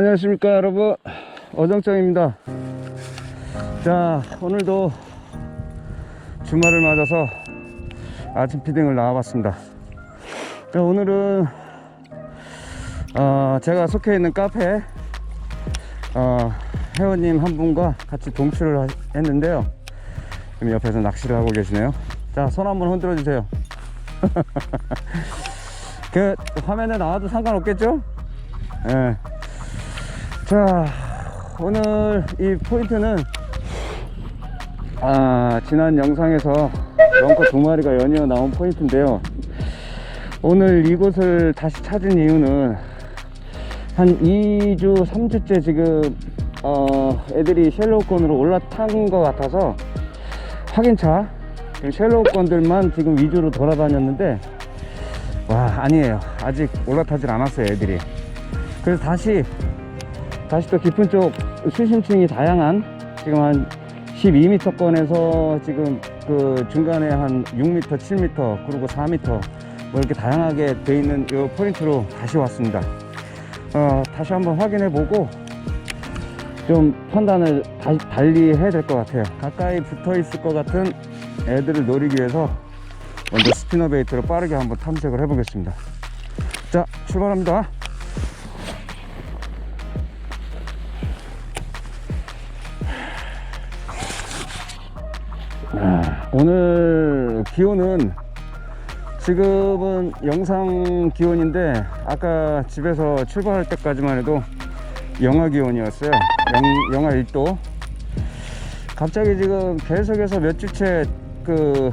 안녕하십니까 여러분. 어정쩡입니다. 자 오늘도 주말을 맞아서 아침 피딩을 나와봤습니다. 자 오늘은 어, 제가 속해 있는 카페 어, 회원님 한 분과 같이 동출을 하- 했는데요. 지금 옆에서 낚시를 하고 계시네요. 자 손 한번 흔들어 주세요. 그 화면에 나와도 상관없겠죠? 예. 자 오늘 이 포인트는 아 지난 영상에서 런커 두 마리가 연이어 나온 포인트인데요. 오늘 이곳을 다시 찾은 이유는 한 2주 3주째 지금 어 애들이 쉘로우권으로 올라탄 것 같아서 확인차 쉘로우권들만 지금 위주로 돌아다녔는데 와 아니에요. 아직 올라타질 않았어요 애들이. 그래서 다시 다시 또 깊은 쪽 수심층이 다양한 지금 한 12m권에서 지금 그 중간에 한 6m, 7m 그리고 4m 뭐 이렇게 다양하게 돼 있는 이 포인트로 다시 왔습니다. 어, 다시 한번 확인해 보고 좀 판단을 다시 달리 해야 될 것 같아요. 가까이 붙어 있을 것 같은 애들을 노리기 위해서 먼저 스피너 베이트로 빠르게 한번 탐색을 해 보겠습니다. 자, 출발합니다. 오늘 기온은 지금은 영상 기온인데 아까 집에서 출발할 때까지만 해도 영하 기온이었어요. 영, 영하 1도. 갑자기 지금 계속해서 몇 주째 그,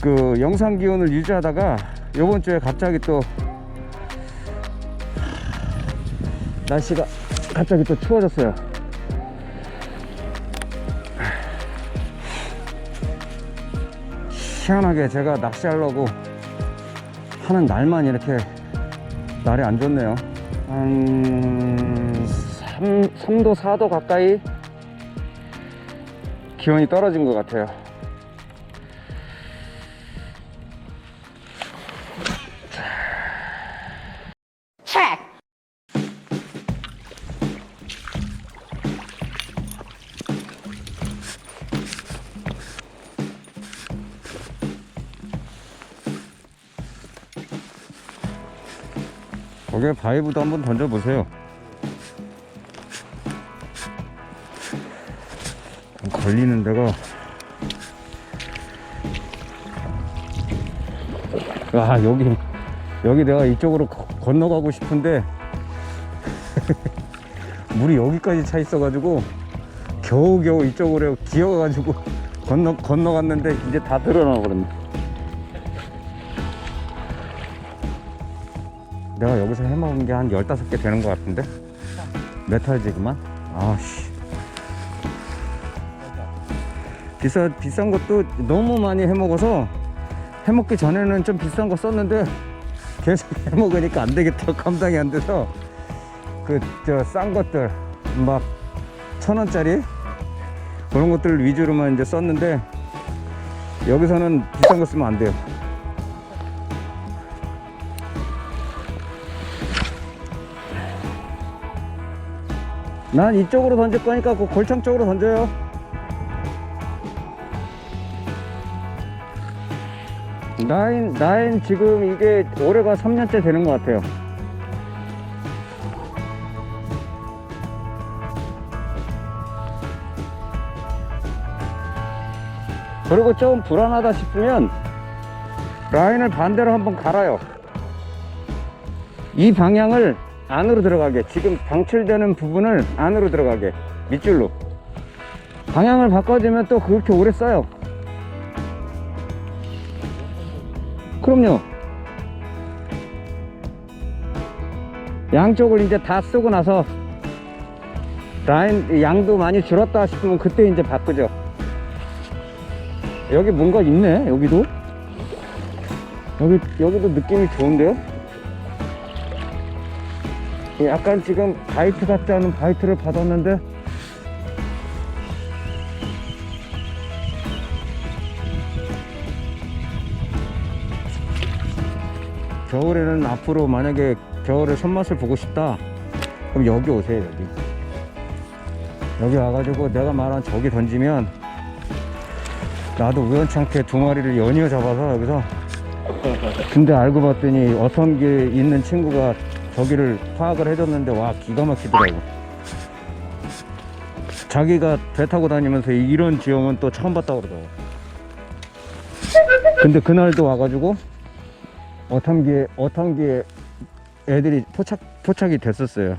그 영상 기온을 유지하다가 요번 주에 갑자기 또 날씨가 갑자기 또 추워졌어요 희한하게 제가 낚시하려고 하는 날만 이렇게 날이 안 좋네요. 한 3, 3도, 4도 가까이 기온이 떨어진 것 같아요. 거기에 바이브도 한번 던져보세요. 걸리는 데가 아 여기 여기 내가 이쪽으로 거- 건너가고 싶은데 물이 여기까지 차 있어가지고 겨우겨우 이쪽으로 기어가가지고 건너 건너갔는데 이제 다 드러나 버렸네. 내가 여기서 해먹은 게 한 15개 되는 것 같은데? 메탈지 그만? 아씨. 비싸, 비싼 것도 너무 많이 해먹어서 해먹기 전에는 좀 비싼 거 썼는데 계속 해먹으니까 안 되겠다. 감당이 안 돼서 그, 저, 싼 것들, 막, 천 원짜리? 그런 것들 위주로만 이제 썼는데 여기서는 비싼 거 쓰면 안 돼요. 난 이쪽으로 던질 거니까 그 골창 쪽으로 던져요. 나인, 나인 지금 이게 올해가 3년째 되는 것 같아요. 그리고 좀 불안하다 싶으면 라인을 반대로 한번 갈아요. 이 방향을 안으로 들어가게. 지금 방출되는 부분을 안으로 들어가게. 밑줄로. 방향을 바꿔주면 또 그렇게 오래 써요. 그럼요. 양쪽을 이제 다 쓰고 나서 라인 양도 많이 줄었다 싶으면 그때 이제 바꾸죠. 여기 뭔가 있네 여기도. 여기 여기도 느낌이 좋은데요 약간 지금 바이트 같지 않은 바이트를 받았는데. 겨울에는 앞으로 만약에 겨울에 손맛을 보고 싶다. 그럼 여기 오세요 여기. 여기 와가지고 내가 말한 저기 던지면 나도 우연찮게 두 마리를 연이어 잡아서 여기서. 근데 알고 봤더니 어선기에 있는 친구가 저기를 파악을 해줬는데 와 기가 막히더라고 자기가 배 타고 다니면서 이런 지형은 또 처음 봤다고 그러더라고 근데 그날도 와가지고 어탐기에 어탐기에 애들이 포착 포착이 됐었어요.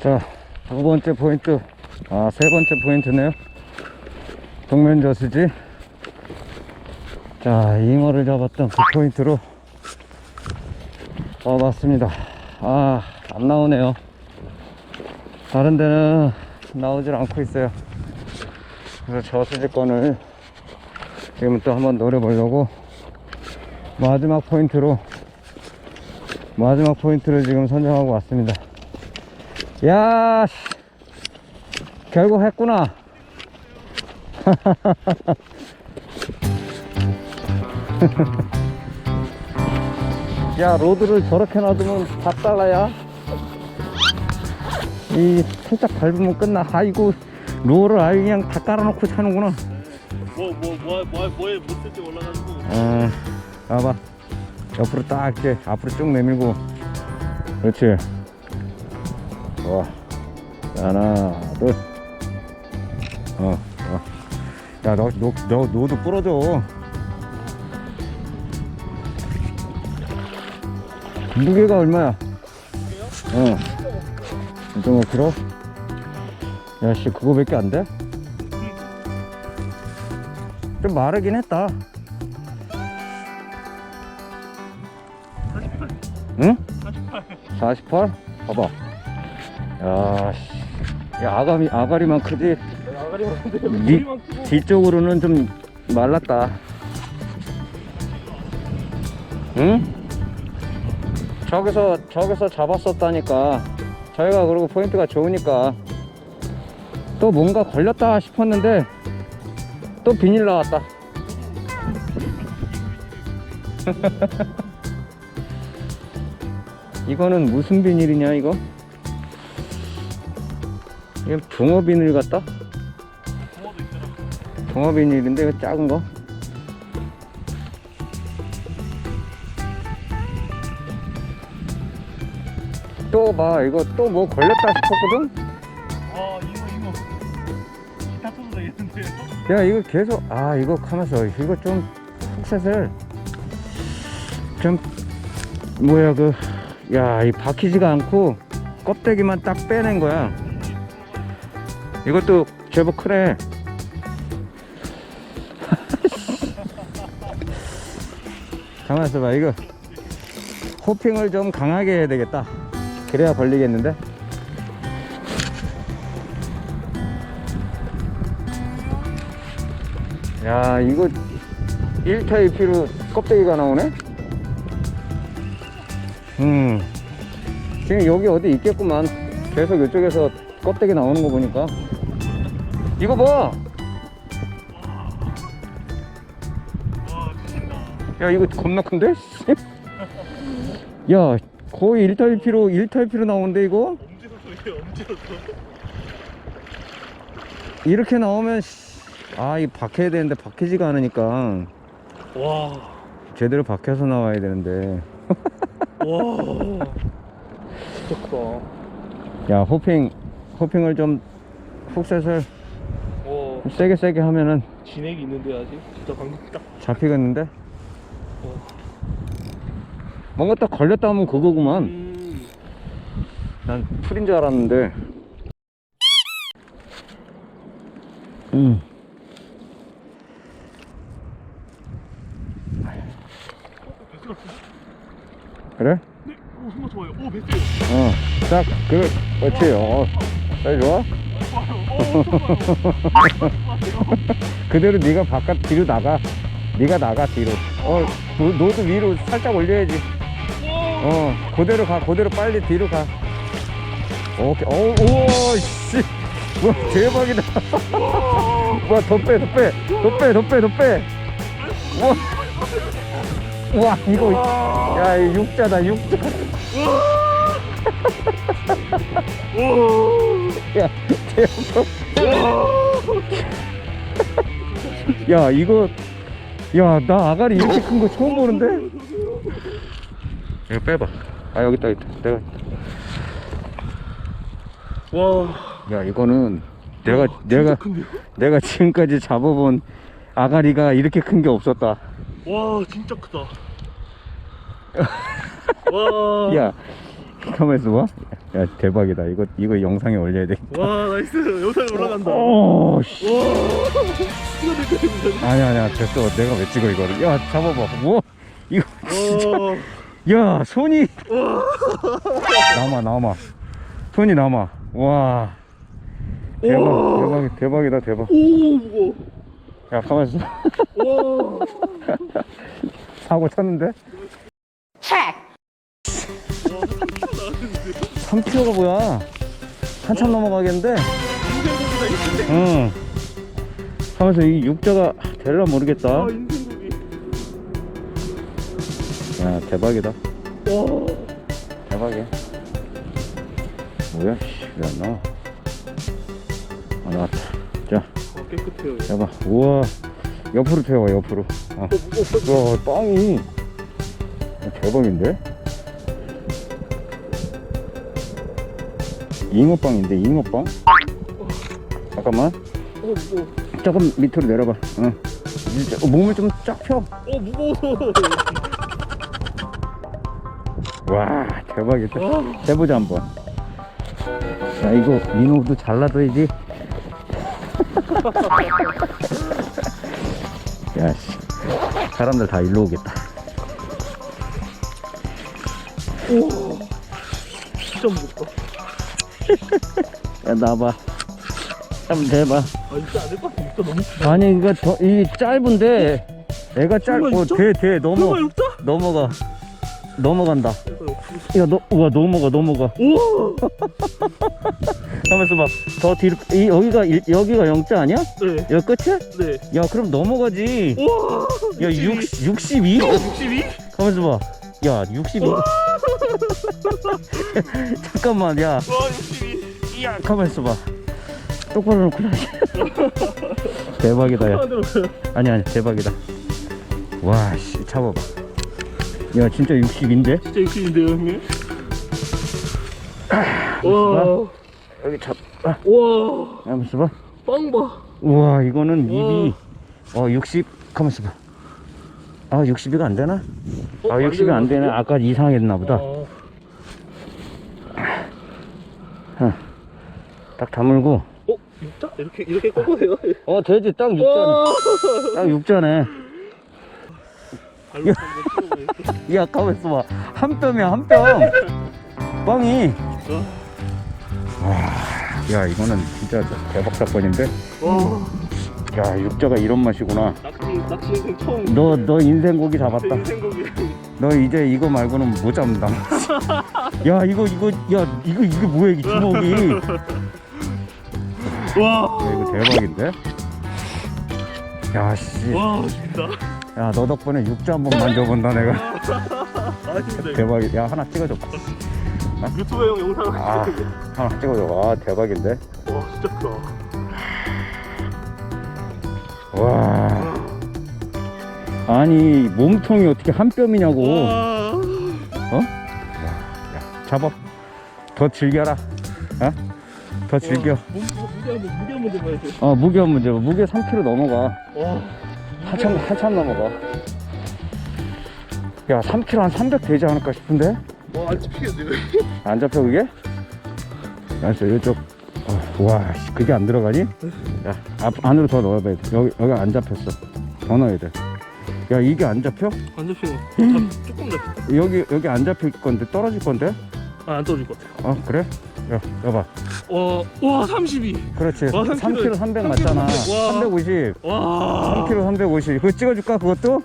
자, 두 번째 포인트, 아, 세 번째 포인트네요. 동면 저수지. 자, 잉어를 잡았던 그 포인트로 와봤습니다. 아, 안 나오네요. 다른 데는 나오질 않고 있어요. 그래서 저수지권을 지금 또 한번 노려보려고 마지막 포인트로 마지막 포인트를 지금 선정하고 왔습니다. 야, 씨. 결국 했구나. 야, 로드를 저렇게 놔두면 다 잘라야. 이 살짝 밟으면 끝나. 아이고, 로를 아예 그냥 다 깔아놓고 차는구나. 뭐 뭐 뭐 뭐, 뭐에 못 쓸지 몰라가지고 어, 봐봐. 옆으로 딱 이렇게 앞으로 쭉 내밀고. 그렇지. 좋아. 하나, 둘. 어, 어. 야, 너, 너, 너, 너도 부러져. 무게가 얼마야? 어. 2.5kg? 야, 씨, 그거밖에 안 돼? 좀 마르긴 했다. 응? 48? 봐봐. 야, 씨. 야, 아가미, 아가리만 크지? 니- 뒤쪽으로는 좀 말랐다. 응? 저기서, 저기서 잡았었다니까. 저희가 그리고 포인트가 좋으니까. 또 뭔가 걸렸다 싶었는데, 또 비닐 나왔다. 이거는 무슨 비닐이냐, 이거? 이게 붕어 비닐 같다? 붕어 비닐인데, 이거 작은 거? 또 봐, 이거 또 뭐 걸렸다 싶었거든? 아 이거 이거. 기타 쳐도 되겠는데요? 야 이거 계속 아 이거 가면서 이거 좀 훅셋을 좀 뭐야 그 야 이 박히지가 않고 껍데기만 딱 빼낸 거야. 이것도 제법 크네. 가만 있어 봐 이거. 호핑을 좀 강하게 해야 되겠다 그래야 걸리겠는데? 야 이거 1타 2피로 껍데기가 나오네? 음. 지금 여기 어디 있겠구만. 계속 이쪽에서 껍데기 나오는 거 보니까. 이거 봐! 야 이거 겁나 큰데? 야 거의 1타 2피로 1타 2피로 나오는데 이거? 이렇게 나오면 아이 박혀야 되는데 박히지가 않으니까. 와. 제대로 박혀서 나와야 되는데. 와. 진짜 크다. 야 호핑 호핑을 좀 훅셋을 와. 세게 세게 하면은 진액이 있는데 아직? 진짜 방금 딱 잡히겠는데? 어. 뭔가 딱 걸렸다 하면 그거구만. 음, 난 풀인 줄 알았는데. 음. 그래? 네? 오 정말 좋아요 오 배스 어. 딱, 그, 그렇지. 어. 사이 좋아? 그대로 네가 바깥 뒤로 나가. 네가 나가 뒤로. 어, 너, 너도 위로 살짝 올려야지. 어, 그대로 가. 그대로 빨리 뒤로 가. 오케이. 어, 오, 씨. 와, 대박이다. 와, 더 빼, 더 빼. 더 빼, 더 빼, 더 빼. 와. 우와 이거 야이 육자다 육자 야 대박 야 이거 야 나 아가리 이렇게 큰 거 처음 보는데 이거 빼봐. 아 여기 있다 여기 있다. 내가 와. 야 이거는 내가 내가 큰데요? 내가 지금까지 잡아본 아가리가 이렇게 큰 게 없었다. 와 진짜 크다. 와. 야 가만 있어 봐. 야 대박이다. 이거 이거 영상에 올려야 돼. 와 나이스. 영상에 올라간다. 와오 씨. 이거 내거 해보자 아니야 아니야. 됐어. 내가 왜 찍어 이거를? 야 잡아봐. 우와. 이거 와 야 손이. 남아 남아. 손이 남아. 와. 대박. 대박 대박이다 대박. 오 무거워. 야 가만 있어. 와. 사고 쳤는데? 와, 3kg 나왔는데 3kg가 뭐야? 한참 넘어가겠는데? 응. 하면서 이 육자가 될라 모르겠다. 아 야 대박이다. 와 대박이야. 뭐야 씨, 왜안 나와 아 나왔다. 자. 아, 깨끗해요 잡아 우와. 옆으로 태워 옆으로. 어. 어 무거워 와 빵이. 대박인데? 잉어빵인데 잉어빵? 잠깐만. 어 조금 밑으로 내려봐. 응. 이제 몸을 좀 쫙 펴. 어 무거워 와 대박이다. 와 해보자 한번. 야 이거 민호도 잘라둬야지. 야씨. 사람들 다 일로 오겠다. 우와 진짜 무겁다 야 나봐. 한번 대봐. 아 진짜 안될 것 같아. 진짜 너무 크다. 아니 이거 더, 이 짧은데. 애가 짧고 설마 진짜? 돼돼 넘어. 설마 육자? 넘어가. 넘어간다 이거 너, 우와 넘어가 넘어가 우와 가만있어 봐더 뒤로 이, 여기가 일- 여기가 영자 아니야? 네. 여기 끝이야? 네. 야 그럼 넘어가지. 우와 야 6, 62? 62? 가만있어 봐야 62 잠깐만 야. 와 62. 야, 가만있어 봐. 똑바로 놓고 다시. 대박이다 야. 아니 아니 대박이다. 와씨 잡아봐 야 진짜 60인데 진짜 60인데요 형님? 와. 여기 잡 아, 와. 가만 있어 봐 빵 봐. 우와 이거는 입이 어 60 가만 있어 봐 아 62가 안 되나? 어, 아 60이 안 되네 아까 이상했나 보다 아. 딱 다물고 어? 육자? 이렇게 이렇게 꺾어세요? 어 돼지 딱 와. 육자네 딱 육자네 발로. 야 가만 있어 봐 한 뼘이야 한뼘 빵이 야 이거는 진짜 대박 사건인데 와. 야 육자가 이런 맛이구나 낚시 낚시 인생 처음. 너 너 인생 고기 잡았다 인생 고기. 너 이제 이거 말고는 못 잡는다 야 이거 이거 야 이거 이게 뭐야 이게 주먹이 야, 와. 이거 대박인데 야씨 와 진짜. 야 너 덕분에 육자 한번 만져본다 내가 아. 대박이 야 하나 찍어줘 유튜브 형 영상 아 하나 찍어줘 아 대박인데 거. 와 진짜 크다. 와 아니 몸통이 어떻게 한 뼘이냐고 와. 야, 잡아 더 즐겨라 어? 더 즐겨 무- 무게 한번 무게 한번 잡아야 돼. 어 무게 한번 줘 무게 3kg 넘어가 와. 한참 한참 넘어가 야 3kg 한300 되지 않을까 싶은데 와안 잡히겠네. 안 잡혀 그게? 알았어 이쪽 어, 와 씨, 그게 안 들어가니? 야 앞, 안으로 더 넣어야 돼 여기 여기 안 잡혔어 더 넣어야 돼야 이게 안 잡혀? 안 잡히는 거. 잡- 조금 잡혀. 여기 여기 안 잡힐 건데 떨어질 건데? 아 안 떨어질 것 같아. 어 그래? 야 여봐 와. 와 32. 그렇지 와, 3kg 300 맞잖아 3kg 350 와. 3kg 350 그거 찍어줄까 그것도?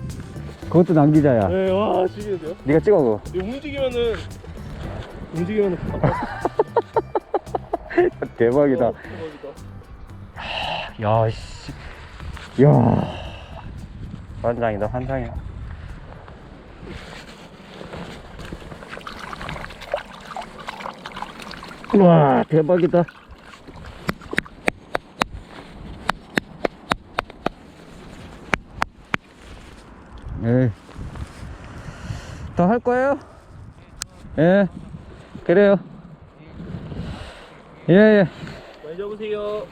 그것도 남기자야 네, 와, 죽이는데요? 네가 찍어 그거 이거 움직이면은, 움직이면은, 대박이다 어, 대박이다. 야, 씨. 야. 환상이다, 환상이야. 와 대박이다 네. 더할 거예요? 예 그래요 예예 많이 잡으세요.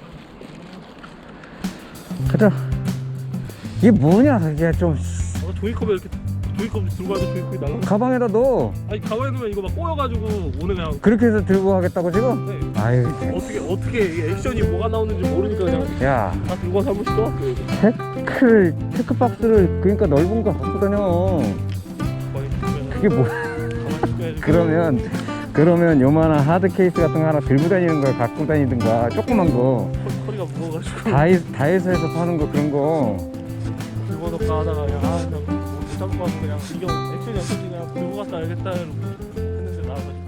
가자 이게 뭐냐 이게 좀 어, 종이컵에 이렇게 종이컵 들고 가도 종이컵이 날라. 가방에다 넣어 아니 가만히 놓으면 이거 막 꼬여가지고 오늘 그냥. 그렇게 해서 들고 가겠다고 지금? 네. 아유 어떻게 어떻게 이 액션이 뭐가 나오는지 모르니까 그냥 야 다 들고 와서 한 번씩 떠왔어요. 테크를 테크박스를 그러니까 넓은 거 갖고 다녀 그게 뭐 가만히 있어야지. 그러면 그러면 요만한 하드 케이스 같은 거 하나 들고 다니는 걸 갖고 다니든가 조그만 거 허- 허리가 무거워가지고 다이, 다이소에서 파는 거 그런 거 들고 넣을까 하다가 그냥 아 그냥 못 잡고 가서 그냥 이경 액션이 없어지 그냥 들고 갔다 알겠다 이러고 했는데 나와가지고